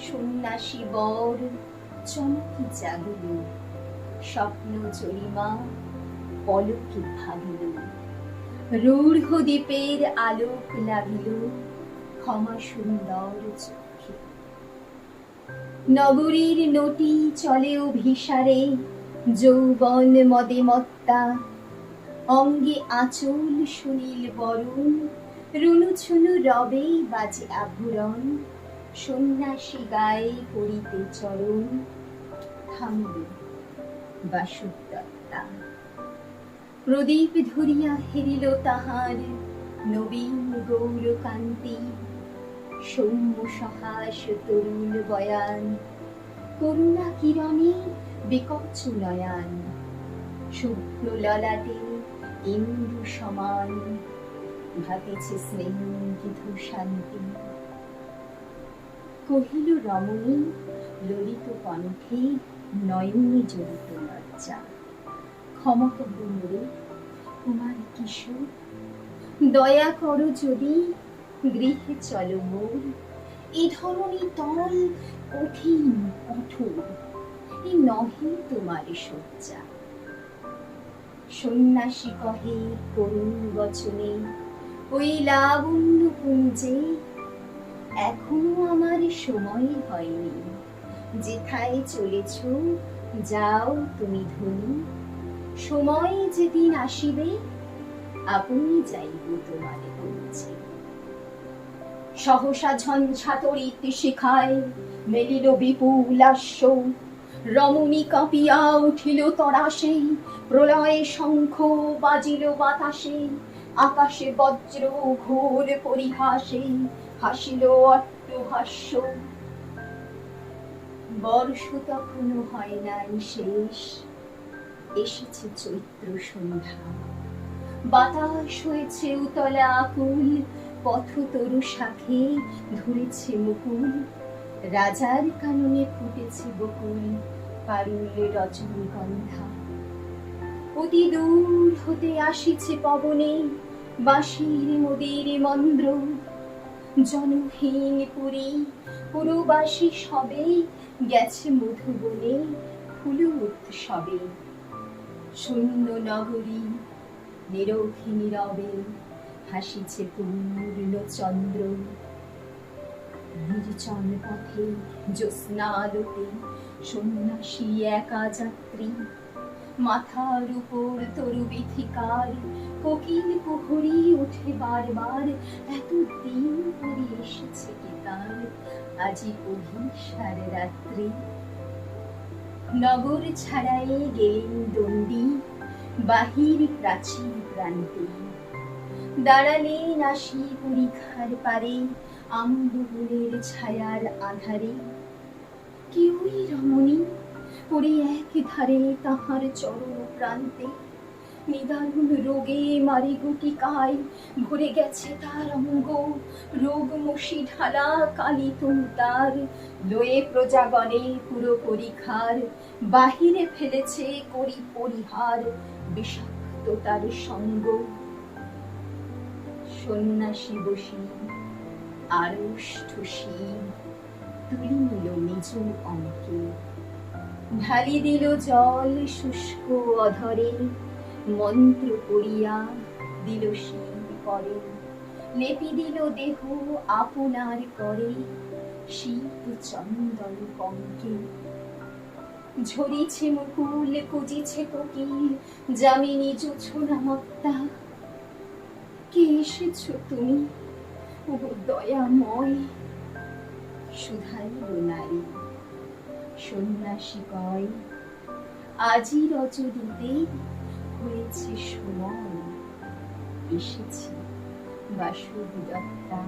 সন্ন্যাসী বর, চমকি জাগিল। স্বপ্ন জরিমা, পলকে ভাবিল। রূঢ় দ্বীপের আলোক লাগিল, ক্ষমা সুন্দর চোখে। নগরীর নটি চলে অভিসারে, যৌবন মদে মত্তা। অঙ্গে আঁচল সুনীল বরণ, রুনুছুনু রবে বাজে আভরণ সন্ন্যাসী গায়ে করিতে চরণ থামিল বাসুদত্তা প্রদীপ ধরিয়া হেরিল তাহার নবীন গৌরকান্তি। সৌম্য সহাস তরুণ বয়ান, করুণা কিরণে বিকচ নয়ান। শুভ্র ললাটে ইন্দু সমান ভাতিছে স্নেহিধু শান্তি। কহিল, রমণী, ললিত কণ্ঠে নয়নে জড়িত লজ্জা। ক্ষমা করো মোরে তোমার কিশোর। দয়া করো যদি গৃহে চলো মোর এ ধরনের তল কঠিন, কঠোর, এ নহে তোমার শয্যা। সন্ন্যাসী কহে, করুণ বচনে ওই লাবণ্য পুঞ্জে এখনও আমার সময় হয়নি। যেথায় চলেছ, যাও তুমি ধনী। সময় যেদিন আসিবে, আপনি যাইব তোমার পৌঁছে সহসা ঝঞ্ঝাতরিত শিখায় মেলিল বিপুল বিপুলাস্য রমণী কাঁপিয়া উঠিল তরাসে, প্রলয়ে শঙ্খ বাজিল বাতাসে, আকাশে বজ্র ঘোর পরিহাসে হাসিল অট্টহাস্য বর্ষ তখনও হয় নাই শেষ। এসেছে চৈত্র সন্ধ্যা। বাতাস হয়েছে উতলা আকুল, পথ তরু শাখে ধরেছে মুকুল। রাজার কাননে ফুটেছে বকুল, পারুল রজনীগন্ধা। অতি দূর হতে আসিছে পবনে, বাঁশির মোদের মন্দ্র জনহীন পুরী, পুরবাসী সবে গেছে মধুবনে ফুল উৎসবে শূন্য নগরী নিরখী নীরবে হাসিছে পূর্ণ চন্দ্র। নির্জন পথে জ্যোৎস্না আলোতে সন্ন্যাসী একা যাত্রী মাথার উপর তরু বিথিকার কোকিল কুহুরি উঠে বারবার এত দিন পরে এসেছে কি তার আজি অভিসার রাত্রি। নগর ছাড়াই গেলেন দণ্ডী, বাহির প্রাচীর প্রান্তে। দাঁড়ালেন আসি পরীক্ষার পারে আম্বুলের ছায়ার আধারে। কেউই রমণী পড়ে এক ধারে তাহার চরণ প্রান্তে। নিদারুণ রোগে মারি গুটিকায়, ভরে গেছে তার অঙ্গ। রোগ মশি ঢালা কালি তার লয়ে প্রজাগণে পুরো পরীক্ষার বাহিরে ফেলেছে করি পরিহার, বিষাক্ত তার সঙ্গ। সন্ন্যাসী বসি আড়ষ্ঠসী তুলি নিল নিজ অঙ্কে। ঢালি দিল জল শুষ্ক অধরে, মন্ত্র পড়িয়া দিল শীত করে লেপি দিল দেহ আপনার করে শীত চন্দন কঙ্কে। ঝরিছে মুকুল, কুজিছে কোকিল, যামিনী জোছনা মত্তা। কে এসেছ তুমি? ও দয়াময় সুধাইল নারী। সন্ন্যাসী কয় আজি রজনীতে হয়েছে সময় এসেছি বাসুদত্তা